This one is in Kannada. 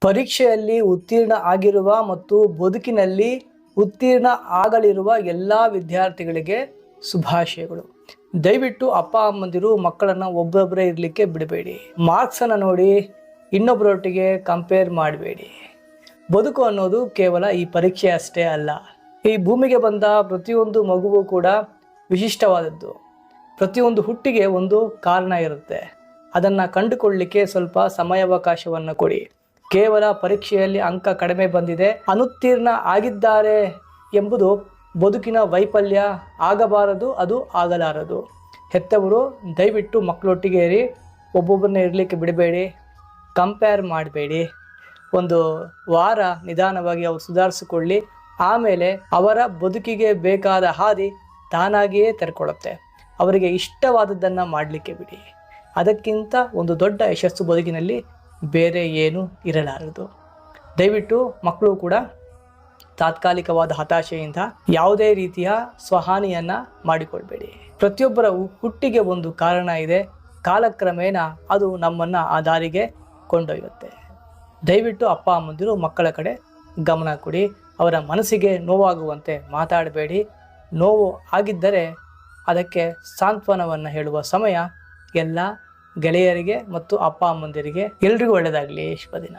ಪರೀಕ್ಷೆಯಲ್ಲಿ ಉತ್ತೀರ್ಣ ಆಗಿರುವ ಮತ್ತು ಬದುಕಿನಲ್ಲಿ ಉತ್ತೀರ್ಣ ಆಗಲಿರುವ ಎಲ್ಲ ವಿದ್ಯಾರ್ಥಿಗಳಿಗೆ ಶುಭಾಶಯಗಳು. ದಯವಿಟ್ಟು ಅಪ್ಪ, ಅಮ್ಮಂದಿರು, ಮಕ್ಕಳನ್ನು ಒಬ್ಬೊಬ್ಬರೇ ಇರಲಿಕ್ಕೆ ಬಿಡಬೇಡಿ. ಮಾರ್ಕ್ಸನ್ನು ನೋಡಿ ಇನ್ನೊಬ್ಬರೊಟ್ಟಿಗೆ ಕಂಪೇರ್ ಮಾಡಬೇಡಿ. ಬದುಕು ಅನ್ನೋದು ಕೇವಲ ಈ ಪರೀಕ್ಷೆ ಅಷ್ಟೇ ಅಲ್ಲ. ಈ ಭೂಮಿಗೆ ಬಂದ ಪ್ರತಿಯೊಂದು ಮಗುವು ಕೂಡ ವಿಶಿಷ್ಟವಾದದ್ದು. ಪ್ರತಿಯೊಂದು ಹುಟ್ಟಿಗೆ ಒಂದು ಕಾರಣ ಇರುತ್ತೆ. ಅದನ್ನು ಕಂಡುಕೊಳ್ಳಲಿಕ್ಕೆ ಸ್ವಲ್ಪ ಸಮಯಾವಕಾಶವನ್ನು ಕೊಡಿ. ಕೇವಲ ಪರೀಕ್ಷೆಯಲ್ಲಿ ಅಂಕ ಕಡಿಮೆ ಬಂದಿದೆ, ಅನುತ್ತೀರ್ಣ ಆಗಿದ್ದಾರೆ ಎಂಬುದು ಬದುಕಿನ ವೈಫಲ್ಯ. ಆಗಬಾರದು, ಅದು ಆಗಲಾರದು. ಹೆತ್ತವರು, ದಯವಿಟ್ಟು ಮಕ್ಕಳೊಟ್ಟಿಗೆ ಇರಿ, ಒಬ್ಬೊಬ್ಬರನ್ನ ಇರಲಿಕ್ಕೆ ಬಿಡಬೇಡಿ ಕಂಪೇರ್ ಮಾಡಬೇಡಿ. ಒಂದು ವಾರ ನಿಧಾನವಾಗಿ ಅವರು ಸುಧಾರಿಸಿಕೊಳ್ಳಿ, ಆಮೇಲೆ ಅವರ ಬದುಕಿಗೆ ಬೇಕಾದ ಹಾದಿ ತಾನಾಗಿಯೇ ತೆರ್ಕೊಳ್ಳುತ್ತೆ. ಅವರಿಗೆ ಇಷ್ಟವಾದದ್ದನ್ನು ಮಾಡಲಿಕ್ಕೆ ಬಿಡಿ. ಅದಕ್ಕಿಂತ ಒಂದು ದೊಡ್ಡ ಯಶಸ್ಸು ಬದುಕಿನಲ್ಲಿ ಬೇರೆ ಏನು ಇರಲಾರದು. ದಯವಿಟ್ಟು ಮಕ್ಕಳು ಕೂಡ ತಾತ್ಕಾಲಿಕವಾದ ಹತಾಶೆಯಿಂದ ಯಾವುದೇ ರೀತಿಯ ಸ್ವಹಾನಿಯನ್ನು ಮಾಡಿಕೊಳ್ಬೇಡಿ. ಪ್ರತಿಯೊಬ್ಬರ ಹುಟ್ಟಿಗೆ ಒಂದು ಕಾರಣ ಇದೆ. ಕಾಲಕ್ರಮೇಣ ಅದು ನಮ್ಮನ್ನು ಆ ದಾರಿಗೆ ಕೊಂಡೊಯ್ಯುತ್ತೆ. ದಯವಿಟ್ಟು ಅಪ್ಪ, ಅಮ್ಮಂದಿರು, ಮಕ್ಕಳ ಕಡೆ ಗಮನ ಕೊಡಿ. ಅವರ ಮನಸ್ಸಿಗೆ ನೋವಾಗುವಂತೆ ಮಾತಾಡಬೇಡಿ. ನೋವು ಆಗಿದ್ದರೆ ಅದಕ್ಕೆ ಸಾಂತ್ವನವನ್ನು ಹೇಳುವ ಸಮಯ ಎಲ್ಲ ಗೆಳೆಯರಿಗೆ ಮತ್ತು ಅಪ್ಪ ಅಮ್ಮಂದಿರಿಗೆ ಎಲ್ರಿಗೂ ಒಳ್ಳೆಯದಾಗಲಿ. ಶುಭ ದಿನ